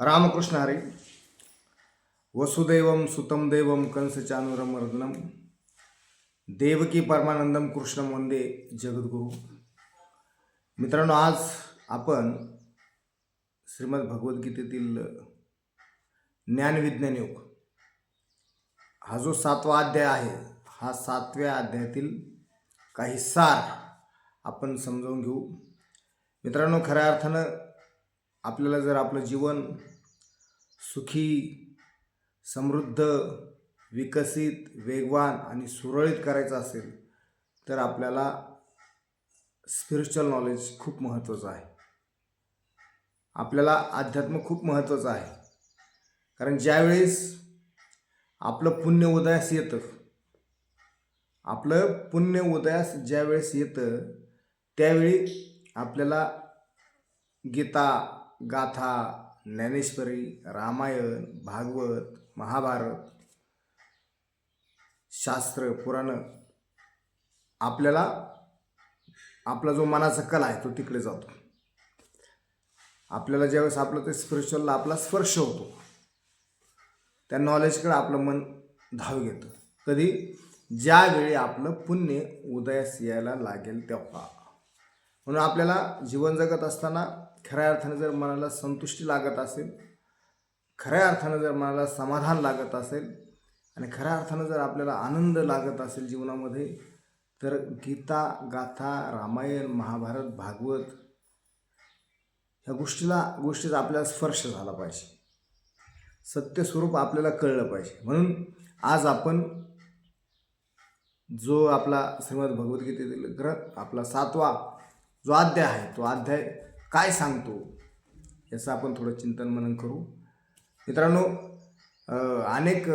रामकृष्ण हरे। वसुदैवम सुतम देवम कंसचानुरमर्दनम देवकी परमानंदम कृष्ण वंदे जगद्गुरु। मित्रांनो आज आपण श्रीमद भगवद्गीतेतील ज्ञानविज्ञान योग हा जो सातवा अध्याय आहे हा सातव्या अध्यायातील काही सार आपण समजावून घेऊ. मित्रांनो खऱ्या अर्थानं आपल्याला जर आपलं जीवन सुखी समृद्ध विकसित वेगवान आणि सुरळीत करायचं असेल तर आपल्याला स्पिरिच्युअल नॉलेज खूप महत्त्वाचं आहे. आपल्याला अध्यात्म खूप महत्त्वाचं आहे. कारण ज्यावेळेस आपलं पुण्य उदयास येतं आपलं पुण्य उदयास ज्यावेळेस येतं त्यावेळी आपल्याला गीता गाथा ज्ञानेश्वरी रामायण भागवत महाभारत शास्त्र पुराणं आपल्याला आपला जो मनाचा कला आहे तो तिकडे जातो. आपल्याला ज्यावेळेस आपलं ते स्पिरिच्युअलला आपला स्पर्श होतो त्या नॉलेजकडे आपलं मन धाव घेतं. कधी? ज्यावेळी आपलं पुण्य उदयास यायला लागेल तेव्हा. म्हणून आपल्याला जीवन जगत असताना खऱ्या अर्थानं जर मनाला संतुष्टी लागत असेल खऱ्या अर्थानं जर मनाला समाधान लागत असेल आणि खऱ्या अर्थानं जर आपल्याला आनंद लागत असेल जीवनामध्ये तर गीता गाथा रामायण महाभारत भागवत ह्या गोष्टीला गोष्टीचा आपल्याला स्पर्श झाला पाहिजे. सत्यस्वरूप आपल्याला कळलं पाहिजे. म्हणून आज आपण जो आपला श्रीमद भगवद्गीतेतील ग्रंथ आपला सातवा जो अध्याय आहे तो अध्याय काय सांगतो याचं आपण थोडं चिंतन मनन करू. मित्रांनो अनेक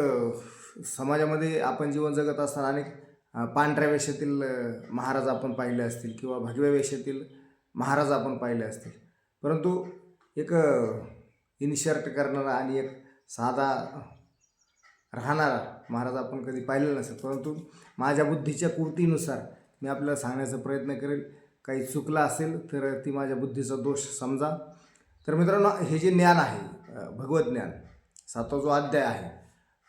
समाजामध्ये आपण जीवन जगत असताना अनेक पांढऱ्या वेशातील महाराज आपण पाहिले असतील किंवा भगव्या वेशातील महाराज आपण पाहिले असतील. परंतु एक इनशर्ट करणारा आणि एक साधा राहणारा महाराज आपण कधी पाहिलेला नसेल परंतु माझ्या बुद्धीच्या कृतीनुसार मी आपल्याला सांगण्याचा प्रयत्न करेल. काही चुकलं असेल तर ती माझ्या बुद्धीचा दोष समजा. तर मित्रांनो हे जे ज्ञान आहे भगवत ज्ञान सातवा जो अध्याय आहे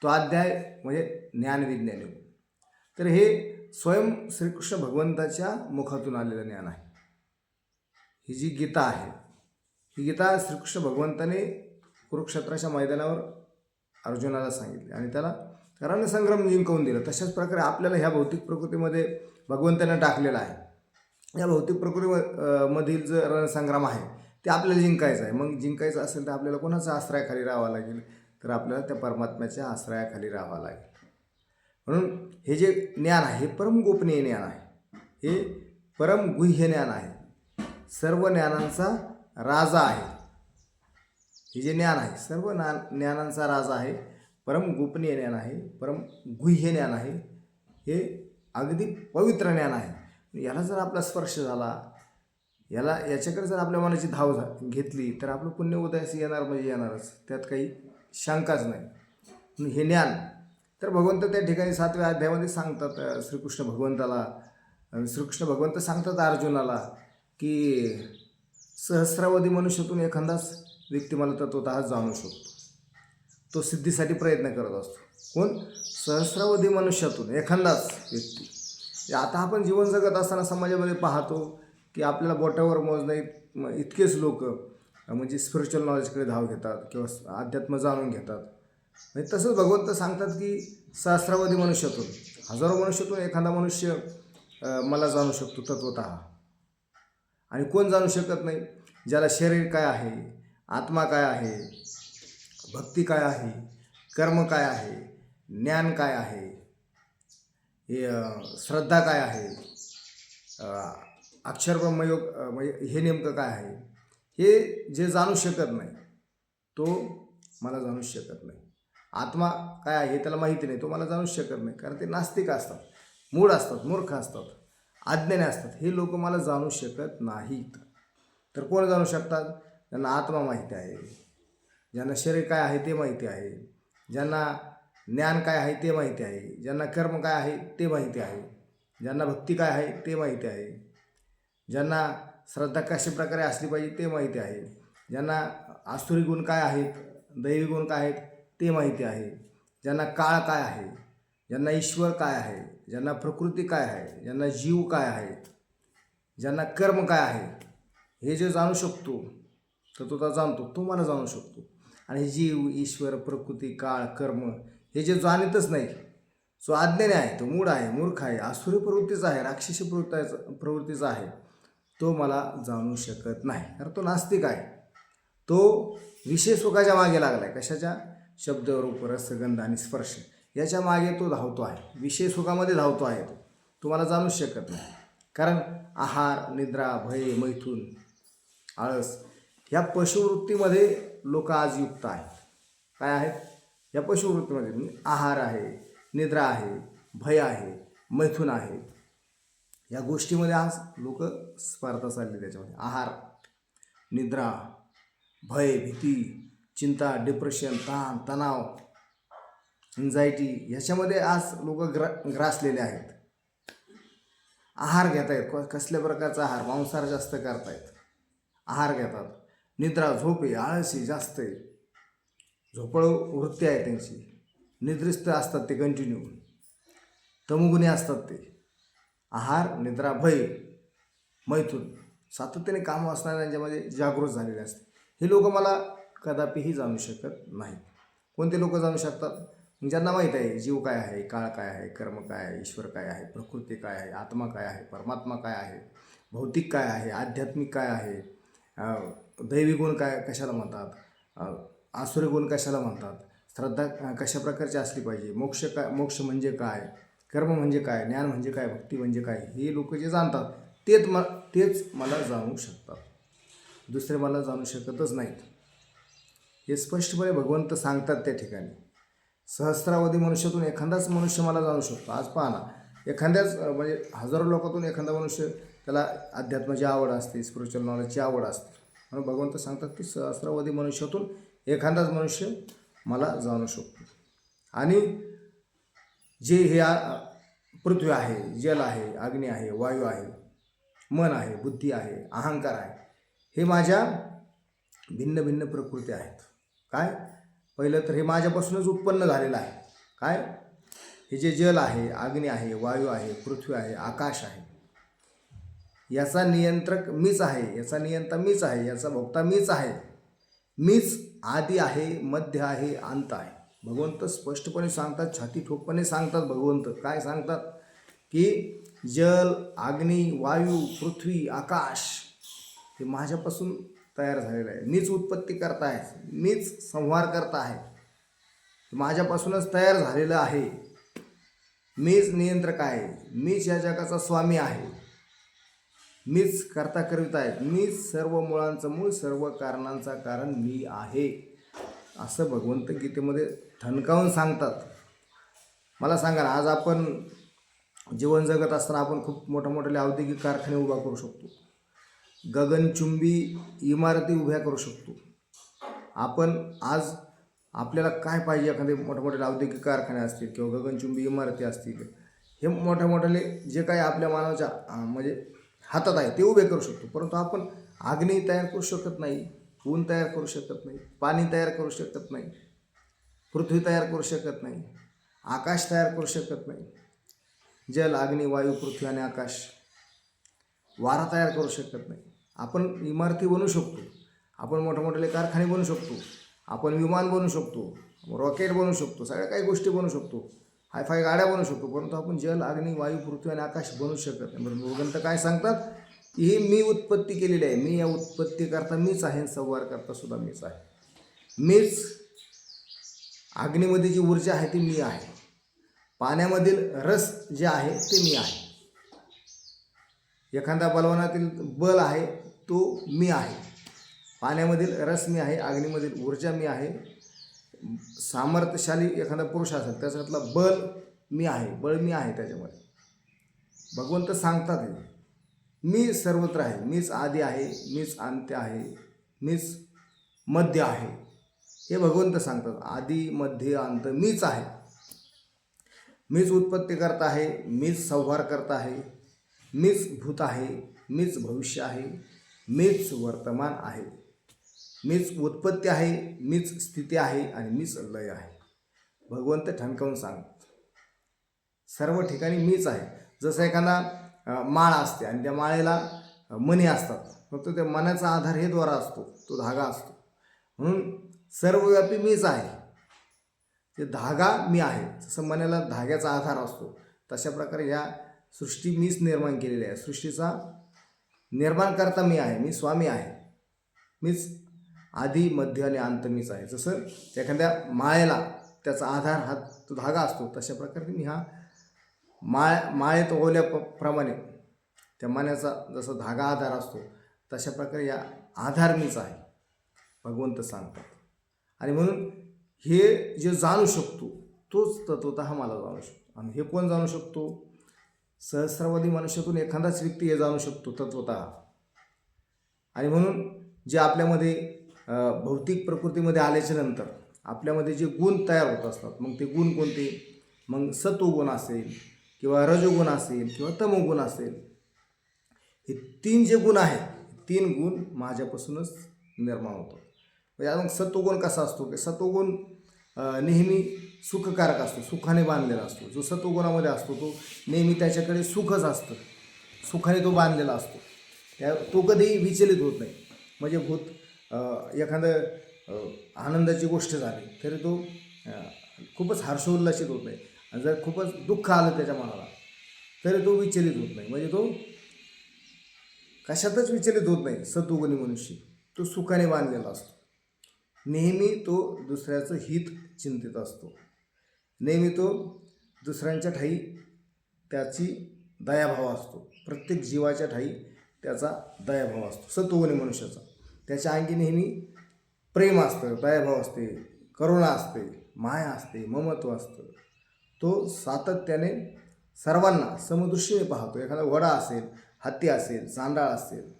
तो अध्याय म्हणजे ज्ञानविज्ञान योग. तर हे स्वयं श्रीकृष्ण भगवंताच्या मुखातून आलेलं ज्ञान आहे. ही जी गीता आहे ही गीता श्रीकृष्ण भगवंताने कुरुक्षेत्राच्या मैदानावर अर्जुनाला सांगितले आणि त्याला रणसंग्राम जिंकवून दिलं. तशाच प्रकारे आपल्याला ह्या भौतिक प्रकृतीमध्ये भगवंताने टाकलेला आहे. या भौतिक प्रकृती मधील जो रणसंग्राम आहे ते आपल्याला जिंकायचं आहे. मग जिंकायचं असेल तर आपल्याला कोणाचा आश्रयाखाली राहावा लागेल? तर आपल्याला त्या परमात्म्याच्या आश्रयाखाली राहावं लागेल. म्हणून हे जे ज्ञान आहे हे परम गोपनीय ज्ञान आहे. हे परम गुह्य ज्ञान आहे. सर्व ज्ञानांचा राजा आहे. हे जे ज्ञान आहे सर्व ज्ञा ज्ञानांचा राजा आहे. परम गोपनीय ज्ञान आहे. परम गुह्य ज्ञान आहे. हे अगदी पवित्र ज्ञान आहे. याला जर आपला स्पर्श झाला याला याच्याकडे जर आपल्या मनाची धाव झा घेतली तर आपलं पुण्य उदयास येणार म्हणजे येणारच. त्यात काही शंकाच नाही. हे ज्ञान तर भगवंत त्या ठिकाणी सातव्या अध्यायामध्ये सांगतात श्रीकृष्ण भगवंताला. श्रीकृष्ण भगवंत सांगतात अर्जुनाला की सहस्रावधी मनुष्यातून एखादाच व्यक्ती मला तत्वतः जाणू शकतो. तो सिद्धीसाठी प्रयत्न करत असतो. कोण? सहस्रावधी मनुष्यातून एखादाच व्यक्ती. म्हणजे आता आपण जीवन जगत असताना समाजामध्ये पाहतो की आपल्याला बोटावर मोजणे इतकेच लोक म्हणजे स्पिरिच्युअल नॉलेजकडे धाव घेतात किंवा अध्यात्म जाणून घेतात. म्हणजे तसंच भगवंत सांगतात की सहस्रावधी मनुष्यातून हजारो मनुष्यातून एखादा मनुष्य मला जाणू शकतो तत्वत. आणि कोण जाणू शकत नाही? ज्याला शरीर काय आहे आत्मा काय आहे भक्ती काय आहे कर्म काय आहे ज्ञान काय आहे श्रद्धा काय आहे? अ, अक्षरब्रह्मयोग म्हणजे हे नेमकं काय आहे? हे जे जाणू शकत नाही तो मला जाणूच शकत नाही. आत्मा काय आहे हे त्याला माहिती नाही तो मला जाणूच शकत नाही. कारण ते नास्तिक असतात मूळ असतात मूर्ख असतात अज्ञानी असतात. हे लोक मला जाणू शकत नाहीत. तर कोण जाणू शकतात? ज्यांना आत्मा माहिती आहे ज्यांना शरीर काय आहे ते माहिती आहे ज्यांना ज्ञान काय आहे ते माहिती आहे. ज्यांना कर्म काय आहे ते माहिती आहे. ज्यांना भक्ती काय आहे ते माहिती आहे. ज्यांना श्रद्धा कशा प्रकारे असली पाहिजे ते माहिती आहे. ज्यांना आसुरी गुण काय आहेत दैवी गुण काय आहेत ते माहिती आहे. ज्यांना काळ काय आहे ज्यांना ईश्वर काय आहे ज्यांना प्रकृती काय आहे ज्यांना जीव काय आहे ज्यांना कर्म काय आहे हे जे जाणू शकतो तर तो जाणतो तो मला जाणू शकतो. आणि जीव ईश्वर प्रकृती काळ कर्म हे जे जाणतच नाही. जो अज्ञानी आहे तो मूड आहे मूर्ख आहे आसुरी प्रवृत्तीचा आहे राक्षसी प्रवृत्तीचा प्रवृत्तीचा आहे. तो मला जाणू शकत नाही. कारण तो नास्तिक आहे. तो विशेष सुखाच्या मागे लागला आहे कशाच्या? शब्द रूप रसगंध आणि स्पर्श. याच्या मागे तो धावतो आहे. विषय सुखामध्ये धावतो आहे तो. तुम्हाला जाणूच शकत नाही. कारण आहार निद्रा भय मैथून आळस ह्या पशुवृत्तीमध्ये लोक आज युक्त आहेत. काय आहेत? या पशुवृत्तीमध्ये म्हणजे आहार आहे निद्रा आहे भय आहे मैथून आहे. या गोष्टीमध्ये आज लोक स्पर्धा चालली त्याच्यामध्ये. आहार निद्रा भय भीती चिंता डिप्रेशन ताण तणाव एन्झायटी ह्याच्यामध्ये आज लोक ग्रा ग्रासलेले आहेत. आहार घेत आहेत क- कसल्या प्रकारचा आहार? मांसाहार जास्त करतायत. आहार घेतात. निद्रा झोपे आळशी जास्त आहे. झोपळ वृत्ती आहे त्यांची. निद्रिस्त असतात ते कंटिन्यू तमुगुणी असतात ते. आहार निद्रा भय मैथून. सातत्याने काम असणारे त्यांच्यामध्ये जागृत झालेले असते. हे लोक मला कदापिही जाणू शकत नाहीत. कोणते लोक जाणू शकतात? ज्यांना माहीत आहे जीव काय आहे काळ काय आहे कर्म काय आहे ईश्वर काय आहे प्रकृती काय आहे आत्मा काय आहे परमात्मा काय आहे भौतिक काय आहे आध्यात्मिक काय आहे दैवी गुण काय कशाला म्हणतात? अं, आसुरी गुण कशाला म्हणतात? श्रद्धा कशा प्रकारची असली पाहिजे? मोक्ष काय मोक्ष म्हणजे काय? कर्म म्हणजे काय? ज्ञान म्हणजे काय? भक्ती म्हणजे काय? हे लोक जे जाणतात तेच म तेच मला जाणू शकतात. दुसरे मला जाणू शकतच नाहीत. हे स्पष्टपणे भगवंत सांगतात त्या ठिकाणी. सहस्रावधी मनुष्यातून एखादाच मनुष्य मला जाणू शकतो. आज पहा ना एखाद्याच म्हणजे हजारो लोकातून एखादा मनुष्य त्याला अध्यात्माची आवड असते स्पिरिच्युअल नॉलेजची आवड असते. म्हणून भगवंत सांगतात की सहस्रावधी मनुष्यातून एखादाच मनुष्य मला जाणू शकतो. आणि जे हे आ- पृथ्वी आहे जल आहे अग्नी आहे वायू आहे मन आहे बुद्धी आहे अहंकार आहे हे माझ्या भिन्न भिन्न प्रकृती आहेत. काय? पहिलं तर हे माझ्यापासूनच उत्पन्न झालेलं आहे. काय? हे जे जल आहे अग्नी आहे वायू आहे पृथ्वी आहे आकाश आहे याचा नियंत्रक मीच आहे याचा नियंता मीच आहे याचा भोक्ता मीच आहे. मीच आधी आहे मध्य आहे अंत आहे. भगवंत स्पष्टपणे सांगतात छाती ठोकपणे सांगतात भगवंत. काय सांगतात? की जल अग्नी वायू पृथ्वी आकाश हे माझ्यापासून तयार झालेलं आहे. मीच उत्पत्ती करता आहे मीच संहार करता आहे. माझ्यापासूनच तयार झालेलं आहे. मीच नियंत्रक आहे मीच या जगाचा स्वामी आहे. मीच करता करीत आहे. मीच सर्व मुळांचं मूळ सर्व कारणांचा कारण मी आहे. असं भगवंत गीतेमध्ये ठणकावून सांगतात. मला सांगा ना आज आपण जीवन जगत असताना आपण खूप मोठ्या मोठ्याले औद्योगिक कारखाने उभा करू शकतो. गगनचुंबी इमारती उभ्या करू शकतो. आपण आज आपल्याला काय पाहिजे एखादे मोठमोठे औद्योगिक कारखाने असतील किंवा गगनचुंबी इमारती असतील हे मोठ्या मोठ्याले जे काही आपल्या मानवाच्या म्हणजे हातात आहे ते उभे करू शकतो. परंतु आपण अग्नी तयार करू शकत नाही ऊन तयार करू शकत नाही पाणी तयार करू शकत नाही पृथ्वी तयार करू शकत नाही आकाश तयार करू शकत नाही. जल अग्नी वायू पृथ्वी आणि आकाश वारा तयार करू शकत नाही. आपण इमारती बनवू शकतो आपण मोठमोठे कारखाने बनवू शकतो आपण विमान बनवू शकतो रॉकेट बनवू शकतो सगळ्या काही गोष्टी बनवू शकतो. हायफाय गाड्या बनवू शकतो परंतु आपण जल अग्नी वायू पृथ्वी आणि आकाश बनवू शकत नाही. बरं भगवंत काय सांगतात? की ही मी उत्पत्ती केलेली आहे. मी या उत्पत्ती करता मीच आहे संवार करता सुद्धा मीच आहे. मीच अग्नीमध्ये जी ऊर्जा आहे ती मी आहे. पाण्यामधील रस जे आहे ते मी आहे. एखाद्या बलवनातील बल आहे तो मी आहे. पाण्यामधील रस मी आहे अग्नीमधील ऊर्जा मी आहे. सामर्थ्यशाली एखादा पुरुष असेल त्याच्यातला बल मी आहे बळ मी आहे त्याच्यामध्ये. भगवंत सांगतात हे. मी सर्वत्र आहे मीच आधी आहे मीच अंत्य आहे मीच मध्य आहे. हे भगवंत सांगतात. आधी मध्य अंत मीच आहे. मीच उत्पत्ती करत आहे मीच संहार करत आहे मीच भूत आहे मीच भविष्य आहे मीच वर्तमान आहे. मीच उत्पत्ती आहे मीच स्थिती आहे आणि मीच लय आहे. भगवंत ठणकावून सांग. सर्व ठिकाणी मीच आहे. जसं एखादा माळ असते आणि त्या माळेला मणी असतात. फक्त त्या मनाचा आधार हे द्वारा असतो तो धागा असतो. म्हणून सर्वव्यापी मीच आहे. ते धागा मी आहे. जसं मनाला धाग्याचा आधार असतो तशा प्रकारे ह्या सृष्टी मीच निर्माण केलेली आहे. सृष्टीचा निर्माण करता मी आहे मी स्वामी आहे. मीच आधी मध्य आणि अंत मीच आहे. जसं एखाद्या माळेला त्याचा आधार हा तो धागा असतो तशा प्रकारे मी हा माळ माळेत ओवल्याप्रमाणे त्या मान्याचा जसा धागा आधार असतो तशा प्रकारे या आधार मीच आहे भगवंत सांगतात. आणि म्हणून हे जे जाणू शकतो तोच तत्वतः मला जाणू शकतो. आणि हे कोण जाणू शकतो? सहस्रवादी मनुष्यातून एखादाच व्यक्ती हे जाणू शकतो तत्वत. आणि म्हणून जे आपल्यामध्ये भौतिक प्रकृतीमध्ये आल्याच्यानंतर आपल्यामध्ये जे गुण तयार होत असतात मग ते गुण कोणते? मग सत्वगुण असेल किंवा रजोगुण असेल किंवा तमोगुण असेल. हे तीन जे गुण आहेत तीन गुण माझ्यापासूनच निर्माण होतात. म्हणजे आता मग सत्वगुण कसा असतो? की सत्वगुण नेहमी सुखकारक असतो सुखाने बांधलेला असतो. जो सत्वगुणामध्ये असतो तो नेहमी त्याच्याकडे सुखच असतं. सुखाने तो बांधलेला असतो. त्या तो कधीही विचलित होत नाही. म्हणजे भूत एखादं आनंदाची गोष्ट झाली तरी तो खूपच हर्षोल्लासित होत नाही. आणि जर खूपच दुःख आलं त्याच्या मनाला तरी तो विचलित होत नाही. म्हणजे तो कशातच विचलित होत नाही सद्गुणी मनुष्य. तो सुखाने बांधलेला असतो. नेहमी तो दुसऱ्याचं हित चिंतित असतो. नेहमी तो दुसऱ्यांच्या ठाई त्याची दयाभाव असतो. प्रत्येक जीवाच्या ठाई त्याचा दयाभाव असतो. सत्वगुणी मनुष्याचा. त्याच्या अंगी नेहमी प्रेम असतं दयाभाव असते करुणा असते माया असते ममत्व असतं. तो सातत्याने सर्वांना समदृष्टीने पाहतो. एखादा वडा असेल हत्ती असेल चांडाळ असेल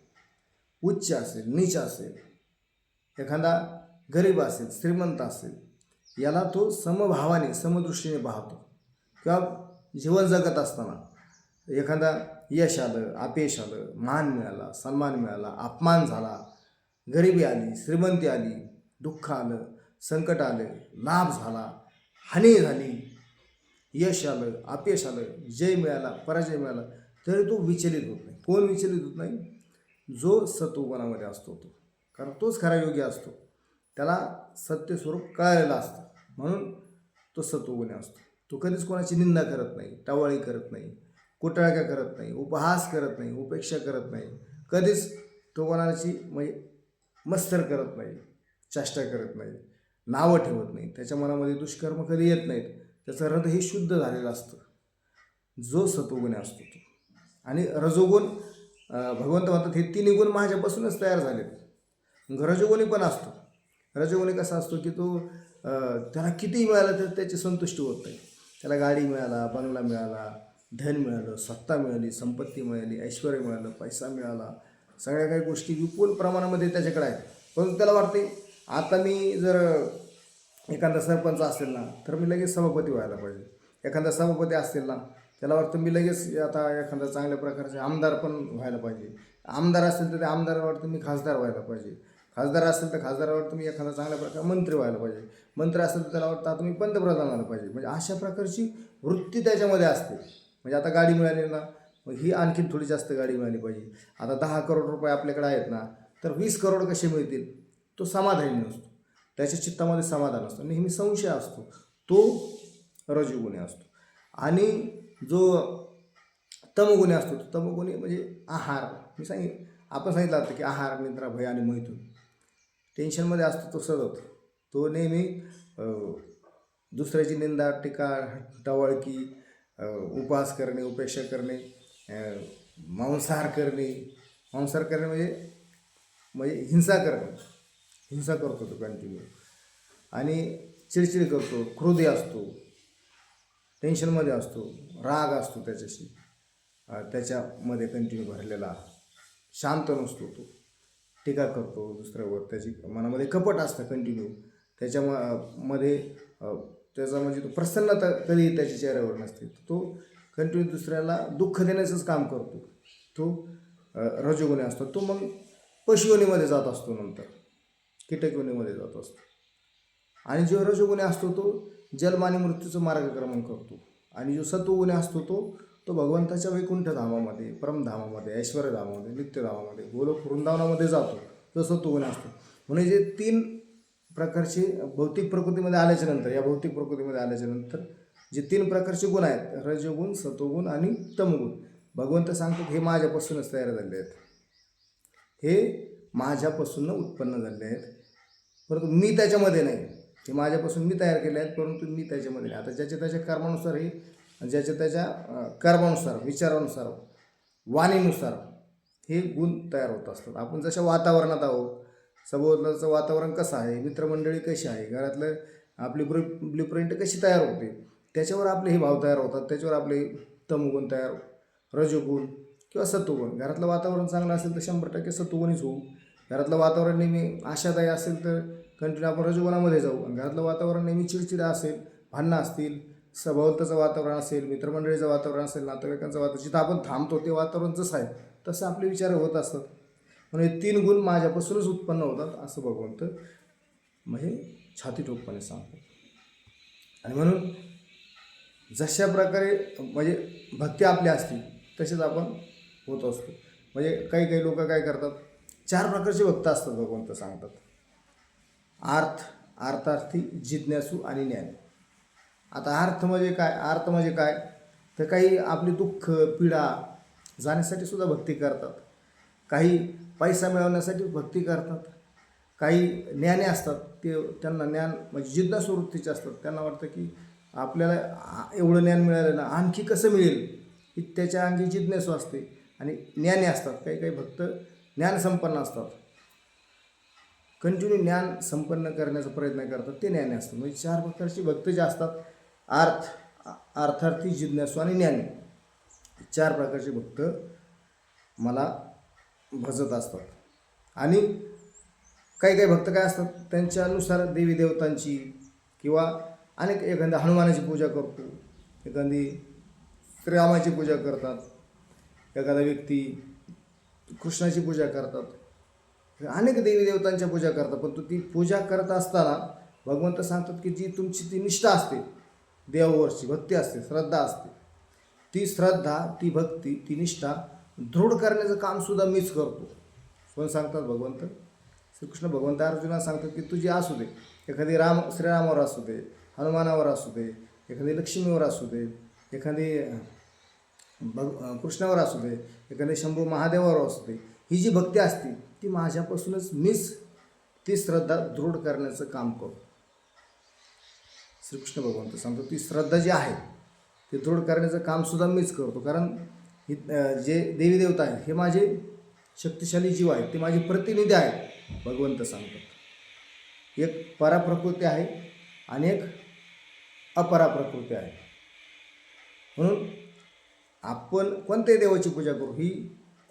उच्च असेल नीच असेल एखादा गरीब असेल श्रीमंत असेल याला तो समभावाने समदृष्टीने पाहतो. किंवा जीवन जगत असताना एखादा यश आलं अपयश आलं मान मिळाला सन्मान मिळाला अपमान झाला गरिबी आली श्रीमंती आली दुःख आलं संकट आलं लाभ झाला हानी झाली यश आलं अपयश आलं जय मिळाला पराजय मिळाला तरी तो विचलित होत नाही. कोण विचलित होत नाही? जो सत्वगुणामध्ये असतो तो. कारण तोच खरा योगी असतो. त्याला सत्य स्वरूप कळालेलं असतं. म्हणून तो सत्वगुणी असतो. तो कधीच कोणाची निंदा करत नाही टावाळी करत नाही कुटाळक्या करत नाही उपहास करत नाही उपेक्षा करत नाही. कधीच तो कोणाची म्हणजे मस्तर करत नाही चेष्टा करत नाही नावं ठेवत नाही त्याच्या मनामध्ये दुष्कर्म कधी येत नाहीत त्याचं हृदय हे शुद्ध झालेलं असतं. जो सत्वगुण असतो तो. आणि रजोगुण भगवंत म्हणतात हे तिन्ही गुण माझ्यापासूनच तयार झालेत. रजोगुणी पण असतो. रजोगुणी कसा असतो की तो त्याला कितीही मिळालं तर त्याची संतुष्टी होत नाही. त्याला गाडी मिळाला बंगला मिळाला धन मिळालं सत्ता मिळाली संपत्ती मिळाली ऐश्वर मिळालं पैसा मिळाला सगळ्या काही गोष्टी विपुल प्रमाणामध्ये त्याच्याकडे आहेत. परंतु त्याला वाटते आता मी जर एखादा सरपंच असेल ना तर मी लगेच सभापती व्हायला पाहिजे. एखादा सभापती असेल ना त्याला वाटतं मी लगेच आता एखादा चांगल्या प्रकारचे आमदार पण व्हायला पाहिजे. आमदार असेल तर त्या आमदार वाटतं मी खासदार व्हायला पाहिजे. खासदार असेल तर खासदार वाटतं मी एखादा चांगल्या प्रकारे मंत्री व्हायला पाहिजे. मंत्री असेल तर त्याला वाटतं आता मी पंतप्रधान व्हायला पाहिजे. म्हणजे अशा प्रकारची वृत्ती त्याच्यामध्ये असते. म्हणजे आता गाडी मिळाली ना मग ही आणखीन थोडी जास्त गाडी मिळाली पाहिजे. आता दहा करोड रुपये आपल्याकडे आहेत ना तर वीस करोड कसे मिळतील? तो समाधानी नसतो. त्याच्या चित्तामध्ये समाधान असतं. नेहमी संशय असतो. तो रजोगुणी असतो. आणि जो तमगुन्हे असतो तो तमगुणी म्हणजे आहार. मी सांगितलं आपण सांगितलं होतं की आहार निद्रा भय आणि मैथून. टेन्शनमध्ये असतो तो सतत. तो नेहमी दुसऱ्याची निंदा टीका टवळकी उपास करणे उपेक्षा करणे मांसाहार करणे मांसाहार करणे म्हणजे म्हणजे हिंसा करणे. हिंसा करतो तो कंटिन्यू आणि चिडचिड करतो क्रोधी असतो टेन्शनमध्ये असतो राग असतो त्याच्याशी. त्याच्यामध्ये कंटिन्यू भरलेला शांत नसतो तो. टीका करतो दुसऱ्यावर. त्याची मनामध्ये कपट असतं कंटिन्यू त्याच्या म- मध्ये त्याचा म्हणजे तो प्रसन्नता कधी त्याच्या चेहऱ्यावर नसते. तो कंटिन्यू दुसऱ्याला दुःख देण्याचंच काम करतो. तो रजोगुणी असतो. तो मग पशुवनीमध्ये जात असतो नंतर. कीटक जात असतो. आणि जो रजोगुणी असतो तो जन्म आणि मृत्यूचं मार्गक्रमण करतो. आणि जो सत्वगुणी असतो तो तो भगवंताच्या वैकुंठ धामामध्ये परमधामामध्ये ऐश्वर्यधामामध्ये नित्यधामामध्ये गोलोक वृंदावनामध्ये जातो. तो सत्वगुणी असतो. म्हणजे जे तीन प्रकारचे भौतिक प्रकृतीमध्ये आल्याच्यानंतर या भौतिक प्रकृतीमध्ये आल्याच्यानंतर जे तीन प्रकारचे गुण आहेत रजगुण सत्वगुण आणि तमगुण. भगवंत सांगतो हे माझ्यापासूनच तयार झाले आहेत. हे माझ्यापासून उत्पन्न झाले आहेत. परंतु मी त्याच्यामध्ये नाही. हे माझ्यापासून मी तयार केले आहेत परंतु मी त्याच्यामध्ये नाही. आता ज्याच्या त्याच्या कर्मानुसार हे ज्याच्या त्याच्या कर्मानुसार विचारानुसार वाणीनुसार हे गुण तयार होत असतात. आपण जशा वातावरणात आहोत सभोवतालचं वातावरण कसं आहे मित्रमंडळी कशी आहे घरातलं आपली ब्लू ब्लूप्रिंट कशी तयार होते त्याच्यावर आपले हे भाव तयार होतात त्याच्यावर आपले तमगुण तयार रजोगुण किंवा सत्वगुण. घरातलं वातावरण चांगलं असेल तर शंभर टक्के सत्वगुणीच होऊ. घरातलं वातावरण नेहमी आशादायी असेल तर कंटिन्यू आपण रजोगुणामध्ये जाऊ. आणि घरातलं वातावरण नेहमी चिडचिडा असेल भांडणं असतील सभोवताचं वातावरण असेल मित्रमंडळीचं वातावरण असेल नातेवाईकांचं वातावरण जिथं आपण थांबतो ते वातावरण जसं आहे तसं आपले विचार होत असतात. म्हणजे तीन गुण माझ्यापासूनच उत्पन्न होतात असं भगवंत म्हणजे छाती ठोकपणे सांगतो आणि म्हणून जशा प्रकारे म्हणजे भक्ती आपली असती तसेच आपण होत असतो. म्हणजे काही काही लोक काय करतात चार प्रकारचे भक्त असतात भगवंत सांगतात. अर्थ अर्थार्थी जिज्ञासू आणि ज्ञान. आता अर्थ म्हणजे काय? अर्थ म्हणजे काय? तर काही आपली दुःख पीडा जाण्यासाठी सुद्धा भक्ती करतात. काही पैसा मिळवण्यासाठी भक्ती करतात. काही ज्ञाने असतात ते त्यांना ज्ञान म्हणजे जिज्ञासू वृत्तीचे असतात. त्यांना वाटतं की आपल्याला एवढं ज्ञान मिळालं ना आणखी कसं मिळेल? ही त्याच्या अंगी जिज्ञासू असते. आणि ज्ञानी असतात. काही काही भक्त ज्ञानसंपन्न असतात. कंटिन्यू ज्ञान संपन्न करण्याचा प्रयत्न करतात. ते ज्ञानी असतात. म्हणजे चार प्रकारचे भक्त जे असतात अर्थ अर्थार्थी जिज्ञासू आणि ज्ञानी. चार प्रकारचे भक्त मला भजत असतात. आणि काही काही भक्त काय असतात? त्यांच्यानुसार देवी देवतांची किंवा अनेक एखाद्या हनुमानाची पूजा करतो एखादी श्रीरामाची पूजा करतात एखादा व्यक्ती कृष्णाची पूजा करतात. अनेक देवी देवतांच्या पूजा करतात पण तू ती पूजा करत असताना भगवंत सांगतात की जी तुमची ती निष्ठा असते देवावरची भक्ती असते श्रद्धा असते. ती श्रद्धा ती भक्ती ती निष्ठा दृढ करण्याचं कामसुद्धा मीच करतो. पण सांगतात भगवंत? श्रीकृष्ण भगवंत अर्जुना सांगतात की तुझी असू दे एखादी राम श्रीरामावर असू दे हनुमानावर असू दे एखादी लक्ष्मीवर असू दे एखादी भग कृष्णावर असू दे एखादी शंभू महादेवावर असू दे ही जी भक्ती असते ती माझ्यापासूनच मीच ती श्रद्धा दृढ करण्याचं काम करू श्रीकृष्ण भगवंत सांगतो ती श्रद्धा जी आहे ती दृढ करण्याचं कामसुद्धा मीच करतो. कारण ही जे देवी देवता आहेत हे माझे शक्तिशाली जीव आहेत ते माझे प्रतिनिधी आहेत भगवंत सांगतात एक पराप्रकृती आहे आणि एक अपरा प्रकृती आहे. म्हणून आपण कोणत्याही देवाची पूजा करू ही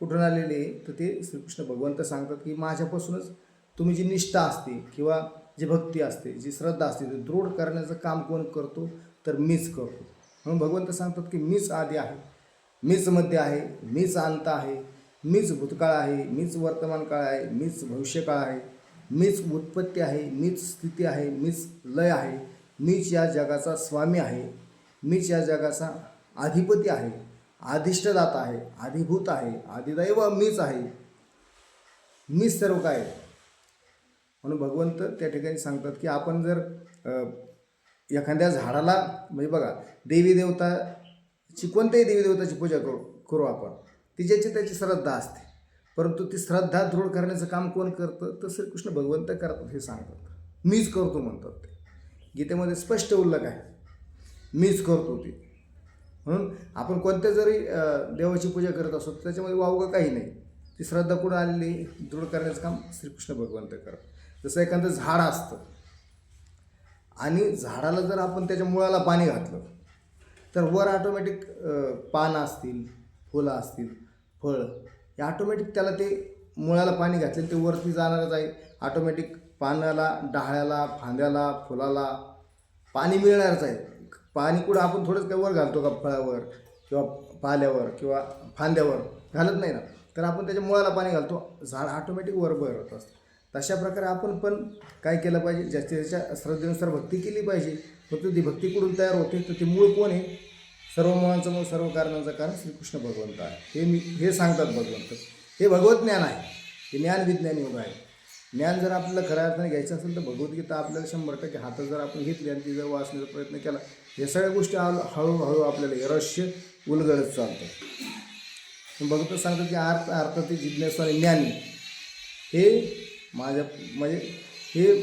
कुठून आलेली आहे तर ते श्रीकृष्ण भगवंत सांगतात की माझ्यापासूनच तुम्ही जी निष्ठा असते किंवा जी भक्ती असते जी श्रद्धा असते ते दृढ करण्याचं काम कोण करतो तर मीच करतो. म्हणून भगवंत सांगतात की मीच आधी आहे मीच मध्य आहे मीच अंत आहे मीच भूतकाळ आहे मीच वर्तमान काळ आहे मीच भविष्यकाळ आहे मीच उत्पत्ती आहे मीच स्थिती आहे मीच लय आहे. मीच या जगाचा स्वामी आहे. मीच या जगाचा अधिपती आहे. आधिष्टदाता आहे. आधिभूत आहे. आदिदैव मीच आहे. मीच सर्व काय आहे. म्हणून भगवंत त्या ठिकाणी सांगतात की आपण जर एखाद्या झाडाला म्हणजे बघा देवी देवताची कोणत्याही देवी देवताची पूजा करू करू आपण ती ज्याची त्याची श्रद्धा असते. परंतु ती श्रद्धा दृढ करण्याचं काम कोण करतं? तर श्रीकृष्ण भगवंत करतात हे सांगतात. मीच करतो म्हणतात ते. गीतेमध्ये स्पष्ट उल्लेख आहे. मीच करतो ते. म्हणून आपण कोणत्या जरी देवाची पूजा करत असतो त्याच्यामध्ये वावगं काही नाही. ती श्रद्धा कुठं आलेली दृढ करण्याचं काम श्रीकृष्ण भगवंत करत जसं एखादं झाड असतं. आणि झाडाला जर आपण त्याच्या मुळाला पाणी घातलं तर वर ऑटोमॅटिक पानं असतील फुलं असतील फळ हे ऑटोमॅटिक त्याला ते मुळाला पाणी घातलं ते वरती जाणारच आहे. ऑटोमॅटिक पानाला डाळ्याला फांद्याला फुलाला पाणी मिळणारच आहे. पाणी कुठं आपण थोडंच काय वर घालतो का फळावर किंवा पाल्यावर किंवा फांद्यावर? घालत नाही ना. तर आपण त्याच्या मुळाला पाणी घालतो. झाड ऑटोमॅटिक वर भरत असतं. तशा प्रकारे आपण पण काय केलं पाहिजे? ज्याच्या त्याच्या श्रद्धेनुसार भक्ती केली पाहिजे. फक्त ती भक्ती कुठून तयार होते? तर ते मूळ कोण आहे? सर्व मुळांचं मूळ सर्व कारणांचं कारण श्रीकृष्ण भगवंत आहे. हे मी हे सांगतात भगवंत. हे भगवत ज्ञान आहे. हे ज्ञान विज्ञान योग आहे. ज्ञान जर आपल्याला खऱ्या अर्थाने घ्यायचं असेल तर भगवद्गीता आपल्याला शंभर टक्के हातात जर आपण घेतली आणि ती जर वाचण्याचा प्रयत्न केला या सगळ्या गोष्टी हळूहळू आपल्याला हे रहस्य उलगडत चालतं. भगवत सांगतात की अर्थ अर्थातील जिज्ञासू आणि ज्ञानी हे माझ्या म्हणजे हे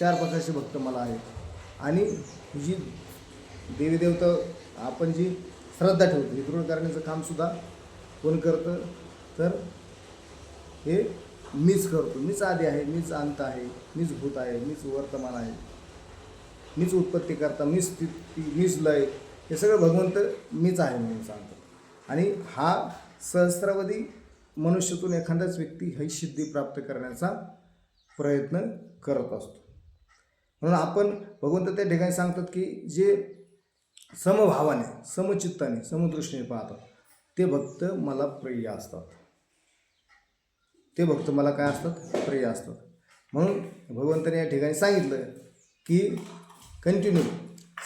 चार प्रकारचे भक्त मला आहेत. आणि जी देवी देवता आपण जी श्रद्धा ठेवतो हे दृढ करण्याचं कामसुद्धा कोण करतं? तर हे मीच करतो मीच आधी आहे मीच अंत आहे मीच भूत आहे मीच वर्तमान आहे मीच उत्पत्ती करता मीच स्थिती मीच लय हे सगळं भगवंत मीच आहे म्हणून सांगतो. आणि हा सहस्रावधी मनुष्यातून एखादाच व्यक्ती ही सिद्धी प्राप्त करण्याचा प्रयत्न करत असतो. म्हणून आपण भगवंत त्या ठिकाणी सांगतात की जे समभावाने समचित्ताने समदृष्टीने पाहतात ते भक्त मला प्रिय असतात. ते भक्त मला काय असतात? प्रिय असतात. म्हणून भगवंताने या ठिकाणी सांगितलं की कंटिन्यू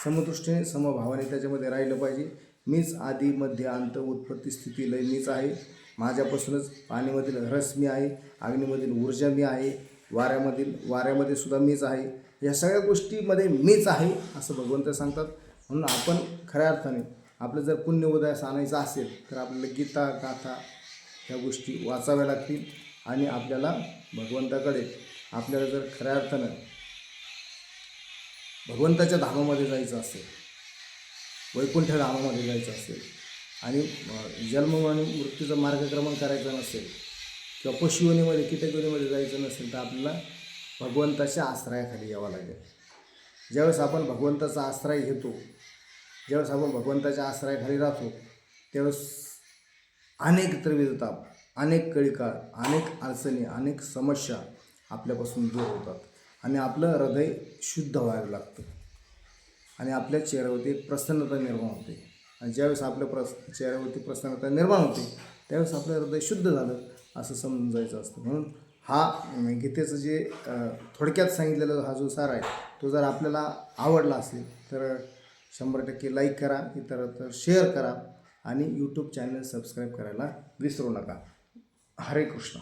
समदृष्टीने समभावाने त्याच्यामध्ये राहिलं पाहिजे. मीच आधी मध्य अंत उत्पत्ती स्थिती लय मीच आहे. माझ्यापासूनच पाणीमधील रस मी आहे अग्नीमधील ऊर्जा मी आहे वाऱ्यामधील वाऱ्यामध्ये सुद्धा मीच आहे. या सगळ्या गोष्टीमध्ये मीच आहे असं भगवंत सांगतात. म्हणून आपण खऱ्या अर्थाने आपलं जर पुण्य उदयास आणायचं असेल तर आपल्याला गीता गाथा ह्या गोष्टी वाचाव्या लागतील. आणि आपल्याला भगवंताकडे आपल्याला जर खऱ्या अर्थानं भगवंताच्या धामामध्ये जायचं असेल वैकुंठ धामामध्ये जायचं असेल आणि जन्म आणि मृत्यूचं मार्गक्रमण करायचं नसेल किंवा पशुवनीमध्ये कीटकवनीमध्ये जायचं नसेल तर आपल्याला भगवंताच्या आश्रयाखाली यावं लागेल. ज्यावेळेस आपण भगवंताचा आश्रय घेतो ज्यावेळेस आपण भगवंताच्या आश्रयाखाली राहतो त्यावेळेस अनेक त्रिविधताप अनेक कळीकार अनेक अडचणी अनेक समस्या आपल्यापासून दूर होतात आणि आपलं हृदय शुद्ध व्हायला लागतं. आणि आपल्या चेहऱ्यावरती एक प्रसन्नता निर्माण होते. आणि ज्यावेळेस आपल्या प्रस चेहऱ्यावरती प्रसन्नता निर्माण होते त्यावेळेस आपलं हृदय शुद्ध झालं असं समजून जायचं असतं. म्हणून हा म्हणजे गीतेचं जे थोडक्यात सांगितलेला हा जो सार आहे तो जर आपल्याला आवडला असेल तर शंभर टक्के लाईक करा इतर तर शेअर करा आणि यूट्यूब चॅनल सबस्क्राईब करायला विसरू नका. हरे कृष्ण